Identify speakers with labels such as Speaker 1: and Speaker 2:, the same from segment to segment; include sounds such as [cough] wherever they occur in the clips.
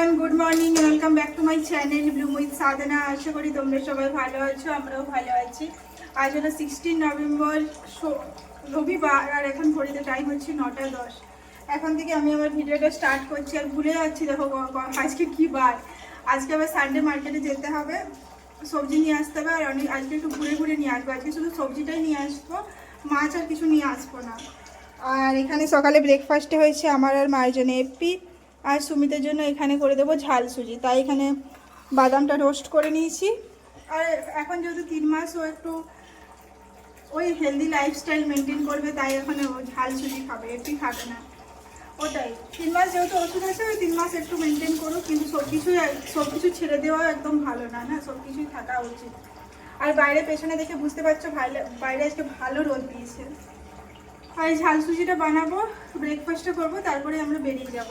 Speaker 1: Everyone good morning welcome back to my channel bloom with Sadhana আশা করি তোমরা সবাই ভালো আছো, আমরাও ভালো আছি। আজ হলো সিক্সটিন নভেম্বর রবিবার, আর এখন ঘড়িতে টাইম হচ্ছে নটা দশ। এখন থেকে আমি আমার ভিডিওটা স্টার্ট করছি, আর ভুলে যাচ্ছি, দেখো আজকে কী বার। আজকে আবার সানডে মার্কেটে যেতে হবে, সবজি নিয়ে আসতে হবে, আর অনেক আজকে একটু ঘুরে ঘুরে নিয়ে আসব। আজকে শুধু সবজিটাই নিয়ে আসব, মাছ আর কিছু নিয়ে আসব না। আর এখানে সকালে ব্রেকফাস্টে হয়েছে আমার আর মায়ের জন্য এপি আর সুমিতের জন্য এখানে করে দেবো ঝাল সুজি। তাই এখানে বাদামটা রোস্ট করে নিয়েছি। আর এখন যেহেতু তিন মাস ও একটু ওই হেলদি লাইফস্টাইল মেনটেন করবে, তাই এখন ও ঝাল সুজি খাবে এপি খাবে না। ওটাই। তিন মাস যেহেতু ওষুধ আছে, ওই তিন মাস একটু মেনটেন করুক, কিন্তু সব কিছুই সব কিছু ছেড়ে দেওয়া একদম ভালো না না? সব কিছুই থাকা উচিত। আর বাইরে পেছনে দেখে বুঝতে পারছ বাইরে আজকে ভালো রোদ দিয়েছে। আর ঝাল সুজিটা বানাবো ব্রেকফাস্টটা করব, তারপরে আমরা বেরিয়ে যাব।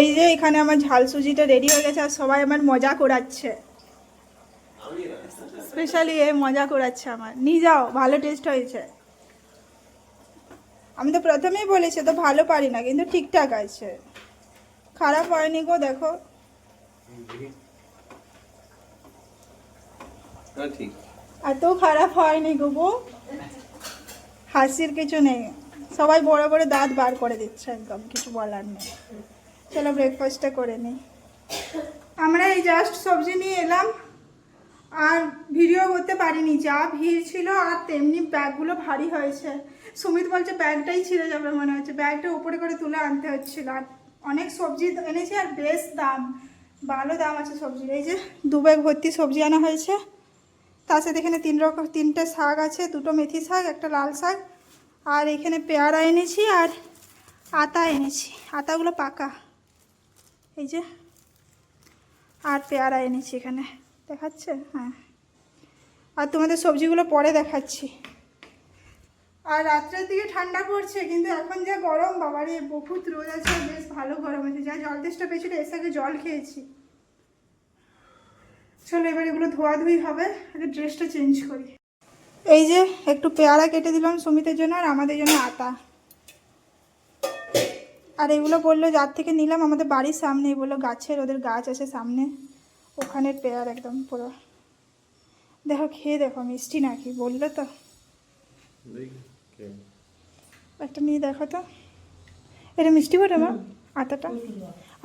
Speaker 1: এই যে এখানে আমার ঝাল সুজিটা রেডি হয়ে গেছে আর সবাই আমার মজা করাচ্ছে। স্পেশালি এ মজা করাচ্ছে আমার। নিয়ে যাও, ভালো টেস্ট হয়েছে। আমি তো প্রথমেই বলেছি, তো ভালো পারি না, কিন্তু ঠিকঠাক আছে। খারাপ হয়নি গো, দেখো। এত খারাপ হয়নি গো গো। হাসির কিছু নেই। সবাই বড় বড় দাঁত বার করে দিচ্ছে, একদম, কিছু বলার নেই। চলো ব্রেকফাস্টটা করে নিই। আমরা এই জাস্ট সবজি নিয়ে এলাম। আর ভিডিও করতে পারিনি, যা ভিড় ছিল আর তেমনি ব্যাগগুলো ভারী হয়েছে। সুমিত বলছে, ব্যাগটাই ছিঁড়ে যাবে মনে হচ্ছে। ব্যাগটা উপরে করে তুলে আনতে হচ্ছিল। আর অনেক সবজি এনেছি, আর বেশ দাম। ভালো দাম আছে সবজির। এই যে দু ব্যাগ ভর্তি সবজি আনা হয়েছে। তার সাথে এখানে তিন রকম, তিনটে শাক আছে, দুটো মেথি শাক, একটা লাল শাক। আর এখানে পেয়ারা এনেছি আর আতা এনেছি। আতাগুলো পাকা। এই যে আর পেয়ারা এনেছি এখানে, দেখাচ্ছে? হ্যাঁ। আর তোমাদের সবজিগুলো পরে দেখাচ্ছি। আর রাত্রের দিকে ঠান্ডা পড়ছে, কিন্তু এখন যা গরম, বাবারে, বহুত রোদ আছে, বেশ ভালো গরম আছে। যা জল তেষ্টা পেয়েছিল এসে আগে জল খেয়েছি। চলো, এবার এগুলো ধোয়াধুয়ি হবে, আগে ড্রেসটা চেঞ্জ করি। এই যে, একটু পেয়ারা কেটে দিলাম সুমিতের জন্য আর আমাদের জন্য আতা আর এগুলো বলল যার থেকে নিলাম আমাদের বাড়ির সামনে। বলল গাছের ওদের গাছ আছে সামনে। ওখানের পেয়ার একদম পুরো। দেখো খেয়ে দেখো মিষ্টি নাকি বলল তো। একটা নিয়ে দেখো তো। এটা মিষ্টি বটে মা? আতাটা?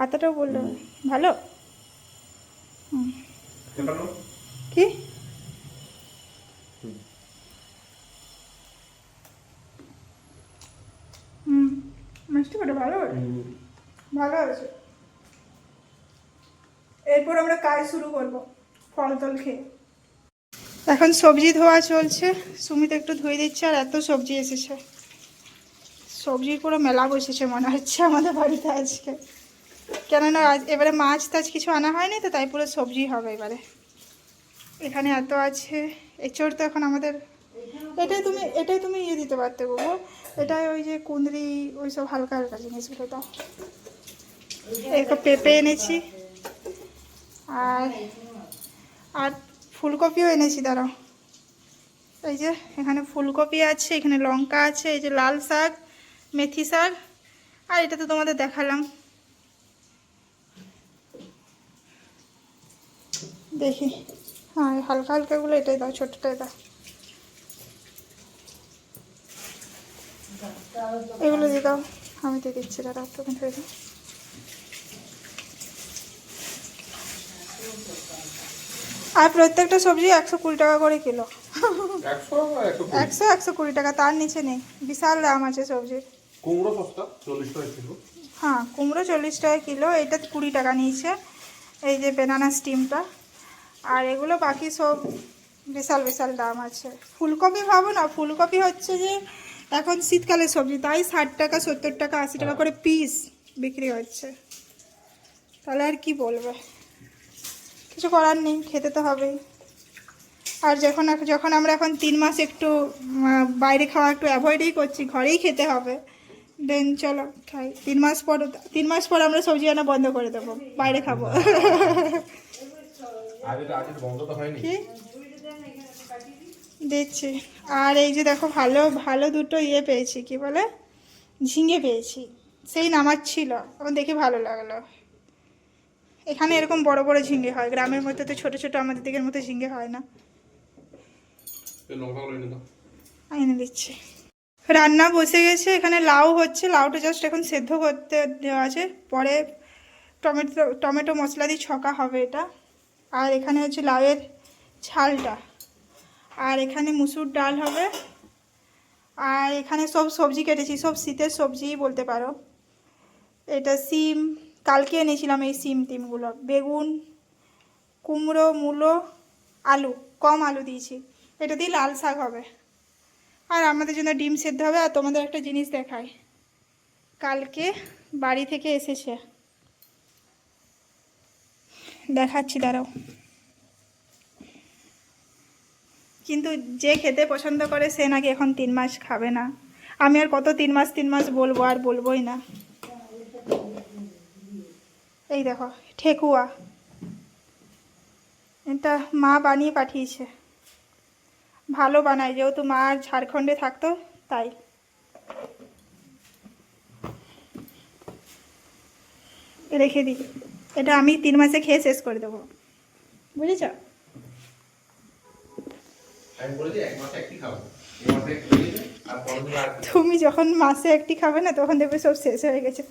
Speaker 1: আতাটাও বলল। ভালো? কি? মিষ্টি বটে ভালো ভালো আছে এরপর আমরা কাজ শুরু করব ফল টল খেয়ে। এখন সবজি ধোয়া চলছে সুমিত একটু ধুয়ে দিচ্ছে আর এত সবজি এসেছে। সবজির পুরো মেলা বসেছে মনে হচ্ছে আমাদের বাড়িতে আজকে। কেননা আজ এবারে মাছ টাছ কিছু আনা হয়নি তো তাই পুরো সবজি হবে এবারে। এখানে এত আছে এচোর তো এখন আমাদের এটাই তুমি এটাই তুমি ইয়ে দিতে পারতে বাবু। এটাই ওই যে কুঁদরি, ওই সব হালকা হালকা জিনিসগুলো দাও এরকম পেঁপে এনেছি। আর আর ফুলকপিও এনেছি, দাঁড়াও। এই যে এখানে ফুলকপি আছে, এখানে লঙ্কা আছে, এই যে লাল শাক, মেথি শাক, আর এটা তো তোমাদের দেখালাম। দেখি। হ্যাঁ হালকা হালকাগুলো এটাই দাও, ছোটোটাই দাও। এগুলো দিয়ে দাও। আমি দিয়ে দিচ্ছি দাদা ধরে দাও আর প্রত্যেকটা সবজি একশো কুড়ি টাকা করে কিলো।
Speaker 2: একশো একশো কুড়ি।
Speaker 1: একশো একশো কুড়ি টাকা তার নিচে নেই। বিশাল দাম আছে সবজির।
Speaker 2: কুমড়ো সস্তা চল্লিশ টাকা কিলো।
Speaker 1: হ্যাঁ কুমড়ো চল্লিশ টাকা কিলো এটা কুড়ি টাকা নিয়েছে। এই যে বেনানা স্টিমটা আর এগুলো বাকি সব বিশাল বিশাল দাম আছে। ফুলকপি ভাবো না ফুলকপি হচ্ছে যে এখন শীতকালের সবজি তাই ষাট টাকা সত্তর টাকা আশি টাকা করে পিস বিক্রি হচ্ছে। তাহলে আর কি বলবে? কিছু করার নেই খেতে তো হবেই। আর যখন যখন আমরা এখন তিন মাস একটু বাইরে খাওয়া একটু অ্যাভয়েডই করছি ঘরেই খেতে হবে। দেন চলো খাই। তিন মাস পর তিন মাস পর আমরা সবজি আনা বন্ধ করে দেবো। বাইরে খাব।
Speaker 2: আগে তো আগে বন্ধ তো হয়নি।
Speaker 1: কি? দিচ্ছি। আর এই যে দেখো ভালো ভালো দুটো ইয়ে পেয়েছি কি বলে? ঝিঙে পেয়েছি। সেই নামাচ্ছিল আমার দেখে ভালো লাগল। এখানে এরকম বড় বড় ঝিঙে হয় গ্রামের মধ্যে তো ছোট ছোট আমাদের দিকের মতো ঝিঙে হয় না।
Speaker 2: এনে
Speaker 1: দিচ্ছি। রান্না বসে গেছে এখানে লাউ হচ্ছে লাউটা জাস্ট এখন সেদ্ধ করতে দেওয়া আছে। পরে টমেটো টমেটো মশলা দিয়ে ছকা হবে এটা। আর এখানে হচ্ছে লাউয়ের ঝালটা। আর এখানে মুসুর ডাল হবে। আর এখানে সব সবজি কেটেছি, সব শীতের সবজিই বলতে পারো। এটা সিম, কালকে এনেছিলাম এই সিম টিমগুলো। বেগুন, কুমড়ো, মূলো, আলু, কম আলু দিয়েছি। এটা দিয়ে লাল শাক হবে। আর আমাদের জন্য ডিম সেদ্ধ হবে আর তোমাদের একটা জিনিস দেখায় কালকে বাড়ি থেকে এসেছে। দেখাচ্ছি, দাঁড়াও। কিন্তু যে খেতে পছন্দ করে, সে নাকি এখন তিন মাস খাবে না। আমি আর কত তিন মাস তিন মাস বলব আর বলবোই না। এই দেখো, ঠেকুয়া। এটা মা বানিয়ে পাঠিয়েছে। ভালো বানায়, যেহেতু মা ঝাড়খণ্ডে থাকতো, তাই। রেখে দিই। এটা আমি তিন মাসে খেয়ে শেষ করে দেবো। বুঝেছ? তুমি যখন মাসে একটি খাবে না, তখন দেখবে সব শেষ হয়ে গেছে।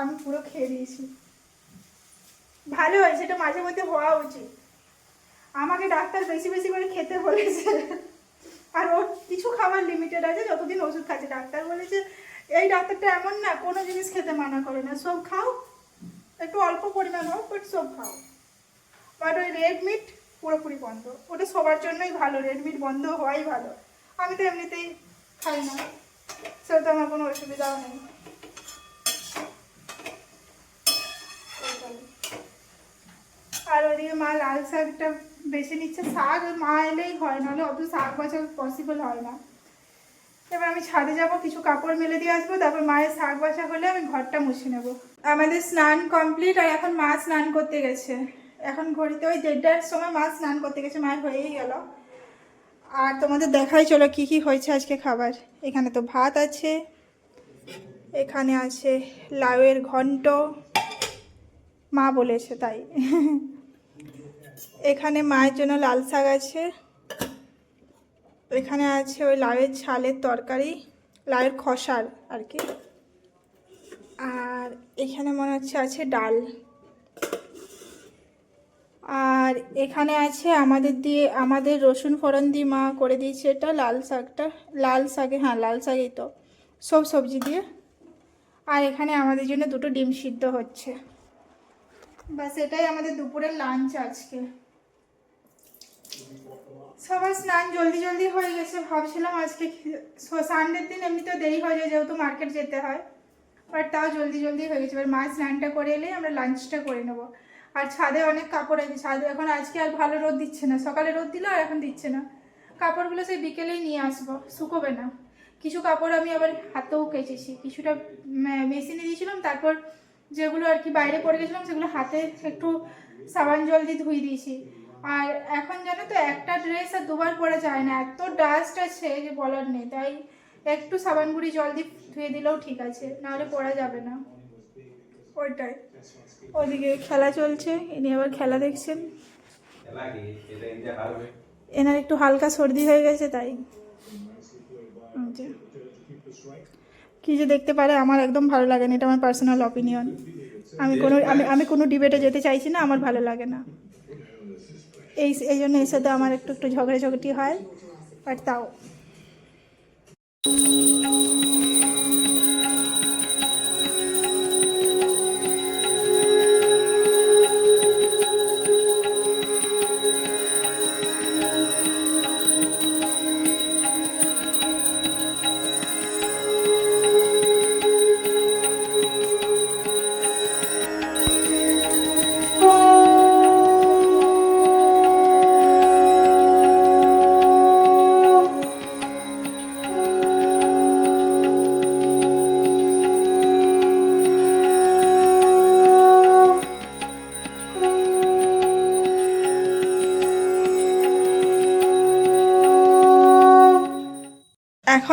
Speaker 1: আমি পুরো খেয়ে দিয়েছি। ভালো হয়েছে এটা মাঝে মধ্যে হওয়া উচিত। আমাকে ডাক্তার বেশি বেশি করে খেতে বলেছে। আর ওর কিছু খাবার লিমিটেড আছে, যতদিন ওষুধ খাচ্ছে। ডাক্তার বলেছে, এই ডাক্তারটা এমন না, কোনো জিনিস খেতে মানা করে না। সব খাও, একটু অল্প পরিমাণ হোক বাট সব খাও। বাট ওই রেড মিট পুরোপুরি বন্ধ। ওটা সবার জন্যই ভালো রেড মিট বন্ধ হওয়াই ভালো। আমি তো এমনিতেই খাই না সেটা আমার কোনো অসুবিধাও নেই। আর ওদিকে মা লাল শাকটা বেছে নিচ্ছে। শাক মা এলেই হয়, নাহলে অত শাক বাছা পসিবল হয় না। এবার আমি ছাদে যাব, কিছু কাপড় মেলে দিয়ে আসব, তারপর মায়ের শাক বাছা হলে আমি ঘরটা মুছে নেব। আমাদের স্নান কমপ্লিট আর এখন মা স্নান করতে গেছে। এখন ঘড়িতে ওই দেড়টার সময় মা স্নান করতে গেছে, মায়ের হয়েই গেল। আর তোমাদের দেখাই চলো কি কি হয়েছে আজকে খাবার। এখানে তো ভাত আছে, এখানে আছে লাউয়ের ঘন্ট। মা বলেছে তাই। এখানে মায়ের জন্য লাল শাক আছে, এখানে আছে ওই লাউয়ের ছালের তরকারি, লাউয়ের খসার আর কি। আর এখানে মনে হচ্ছে আছে ডাল। আর এখানে আছে আমাদের দিয়ে, আমাদের রসুন ফোড়ন দিয়ে মা করে দিয়েছে এটা, লাল শাকটা, লাল শাকে হ্যাঁ লাল শাকেই তো, সব সবজি দিয়ে। আর এখানে আমাদের জন্য দুটো ডিম সিদ্ধ হচ্ছে। বাস এটাই আমাদের দুপুরের লাঞ্চ আজকে। সবার স্নান জলদি জলদি হয়ে গেছে, ভাবছিলাম আজকে সানডের দিন এমনিতেও দেরি হয়ে যায় যেহেতু মার্কেট যেতে হয় বাট তাও জলদি জলদি হয়ে গেছে। এবার মা স্নানটা করে এলেই আমরা লাঞ্চটা করে নেব। আর ছাদে অনেক কাপড় আছে ছাদে এখন আজকে আর ভালো রোদ দিচ্ছে না। সকালে রোদ দিল আর এখন দিচ্ছে না। কাপড়গুলো সেই বিকেলেই নিয়ে আসব, শুকোবে না। কিছু কাপড় আমি আবার হাতেও কেচেছি। কিছুটা মেশিনে দিয়েছিলাম, তারপর যেগুলো আর কি বাইরে পড়ে গেছিলাম, সেগুলো হাতে একটু সাবান জল দিয়ে ধুয়ে দিয়েছি। আর এখন জানো তো, একটা ড্রেস আর দুবার পরা যায় না। এত ডাস্ট আছে যে বলার নেই। তাই একটু সাবান গুঁড়ি জল দিয়ে ধুয়ে দিলেও ঠিক আছে, নাহলে পরা যাবে না। ওইটাই। ওদিকে খেলা চলছে, ইনি আবার খেলা দেখছেন। এনার একটু হালকা সর্দি হয়ে গেছে তাই। কি যে দেখতে পারে, আমার একদম ভালো লাগে না, এটা আমার পার্সোনাল অপিনিয়ন আমি কোনো, আমি আমি কোনো ডিবেটে যেতে চাইছি না, আমার ভালো লাগে না। এই এই জন্য এর সাথে আমার একটু একটু ঝগড়া ঝগড়ি হয় বাট তাও।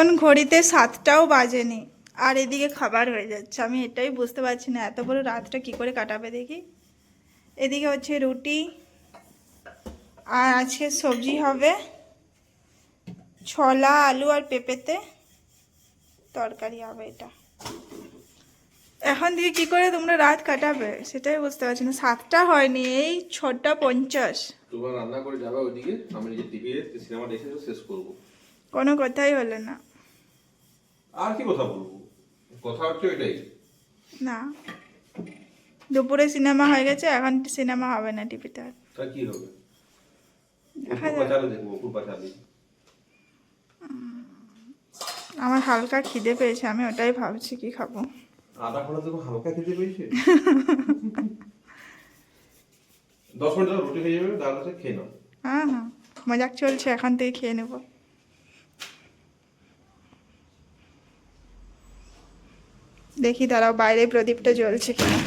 Speaker 1: এখন ঘড়িতে সাতটাও বাজেনি। আর এদিকে খাবার হয়ে যাচ্ছে। আমি এটাই বুঝতে পারছি না এত বড় রাতটা কি করে কাটাবে দেখি। এদিকে হচ্ছে রুটি আর আজকে সবজি হবে ছোলা আলু আর পেঁপেতে তরকারি হবে এটা। এখন দিয়ে কি করে তোমরা রাত কাটাবে সেটাই বুঝতে পারছি না। সাতটা হয়নি এই ছটা পঞ্চাশ।
Speaker 2: তোমরা রান্না করে যাবে ওইদিকে আমি নিজে টিভি সিনেমা দেখে শেষ করব।
Speaker 1: কোনো কথাই হলো না।
Speaker 2: আর কি কথা বলব? কথা হচ্ছে ওইটাই।
Speaker 1: না। দুপুরে সিনেমা হয়ে গেছে এখন সিনেমা হবে না টিভিতে আর।
Speaker 2: তা কি হবে?
Speaker 1: আমার হালকা খিদে পেয়েছে আমি ওটাই ভাবছি কি খাব।
Speaker 2: হালকা খেতে পেয়েছে? [laughs] দশ মিনিট রুটি হয়ে যাবে আছে খেয়ে নাও।
Speaker 1: হ্যাঁ হ্যাঁ। মজাক চলছে এখান থেকে খেয়ে নেব। দেখি দাঁড়াও, বাইরে প্রদীপটা জ্বলছে কিনা।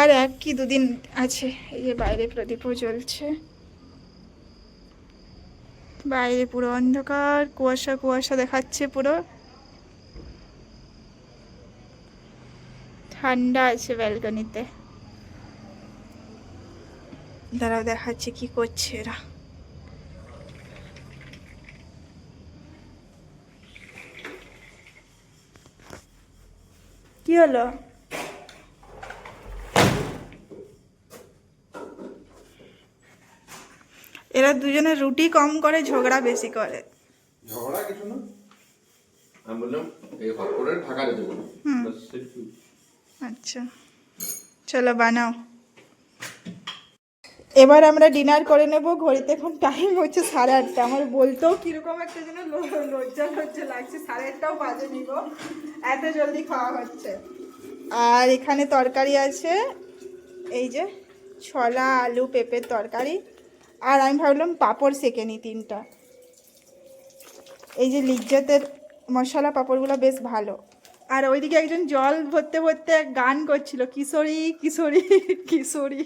Speaker 1: আর এক কি দুদিন আছে, এই যে বাইরে প্রদীপও জ্বলছে। বাইরে পুরো অন্ধকার, কুয়াশা কুয়াশা দেখাচ্ছে পুরো। ঠান্ডা আছে ব্যালকনিতে দাঁড়াও, দেখাচ্ছে কি করছে এরা। কি হলো? এরা দুজনে রুটি কম করে ঝগড়া বেশি করে।
Speaker 2: ঝগড়া কিছু না। আমি বললাম এই হট করে ঢাকা দেব।
Speaker 1: আচ্ছা। চলো বানাও। এবার আমরা ডিনার করে নেব। ঘড়িতে এখন টাইম হচ্ছে সাড়ে আটটা। আমার বলতেও কীরকম একটা যেন লজ্জা লজ্জা লাগছে। সাড়ে আটটাও বাজে নিব। এত জলদি খাওয়া হচ্ছে। আর এখানে তরকারি আছে। এই যে ছলা, আলু, পেঁপের তরকারি। আর আমি ভাবলাম পাঁপড় সেকে নিই তিনটা। এই যে লিজ্জতের মশলা পাঁপড়গুলো বেশ ভালো। আর ওইদিকে একজন জল ভরতে ভরতে গান করছিল, কিশোরী কিশোরী কিশোরী।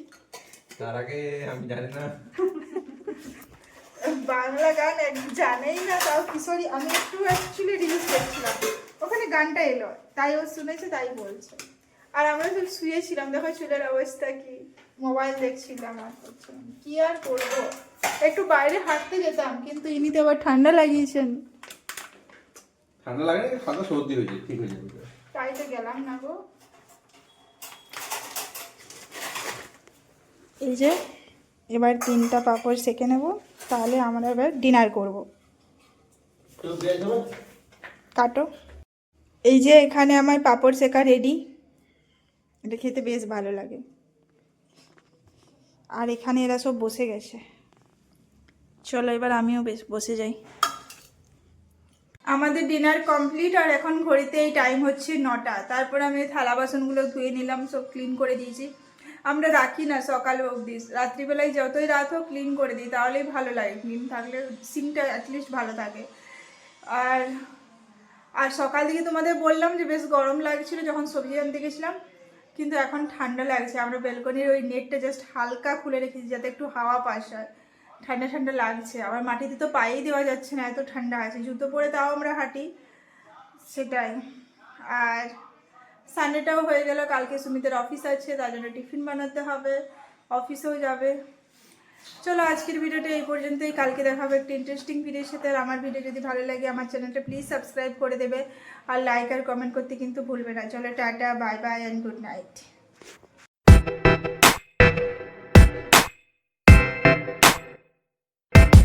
Speaker 2: তার আগে আমি জানি না।
Speaker 1: বাংলা গান জানেই না তাও কিশোরী আমি একটু অ্যাকচুয়ালি রিলস দেখছিলাম। ওখানে গানটা এলো তাই ও শুনেছে তাই বলছে। আর আমরা সব শুয়েছিলাম দেখো চুলের অবস্থা কি মোবাইল দেখছিলাম আর করছিলাম। কি আর করব? একটু বাইরে হাঁটতে যেতাম কিন্তু ইনি তো আবার ঠান্ডা লাগিয়েছেন।
Speaker 2: ঠান্ডা লাগে না ঠান্ডা সর্দি হয়ে যায় ঠিক হয়ে যাবে।
Speaker 1: তাই তো গেলাম না গো। এই যে, এবার তিনটা পাঁপড় সেকে নেব, তাহলে আমরা এবার ডিনার করব। কাটো। এই যে এখানে আমার পাঁপড় সেকা রেডি এটা খেতে বেশ ভালো লাগে। আর এখানে এরা সব বসে গেছে। চলো এবার আমিও বেশ বসে যাই। আমাদের ডিনার কমপ্লিট আর এখন ঘড়িতে এই টাইম হচ্ছে নটা। তারপর আমি থালা বাসনগুলো ধুয়ে নিলাম, সব ক্লিন করে দিয়েছি। আমরা রাখি না সকাল অবধি। রাত্রিবেলায় যতই রাত হোক ক্লিন করে দিই, তাহলেই ভালো লাগে। ক্লিন থাকলে সিনটা অ্যাটলিস্ট ভালো থাকে। আর আর সকাল থেকে তোমাদের বললাম যে বেশ গরম লাগছিল যখন সবজি আনতে গেছিলাম, কিন্তু এখন ঠান্ডা লাগছে। আমরা বেলকনির ওই নেটটা জাস্ট হালকা খুলে রেখেছি যাতে একটু হাওয়া পাস হয়। ঠান্ডা ঠান্ডা লাগছে। আবার মাটিতে তো পায়েই দেওয়া যাচ্ছে না, এত ঠান্ডা আছে। জুতো পরে তাও আমরা হাঁটি। সেটাই। আর সানডেটাও হয়ে গেল, কালকে সুমিতের অফিস আছে, তার জন্য টিফিন বানাতে হবে অফিসেও যাবে। চলো, আজকের ভিডিওটা এই পর্যন্তই। কালকে দেখা হবে একটা ইন্টারেস্টিং ভিডিওর সাথে। আর আমার ভিডিও যদি ভালো লাগে, আমার চ্যানেলটা প্লিজ সাবস্ক্রাইব করে দেবে। আর লাইক আর কমেন্ট করতে কিন্তু ভুলবে না। চলো, tata bye bye and good night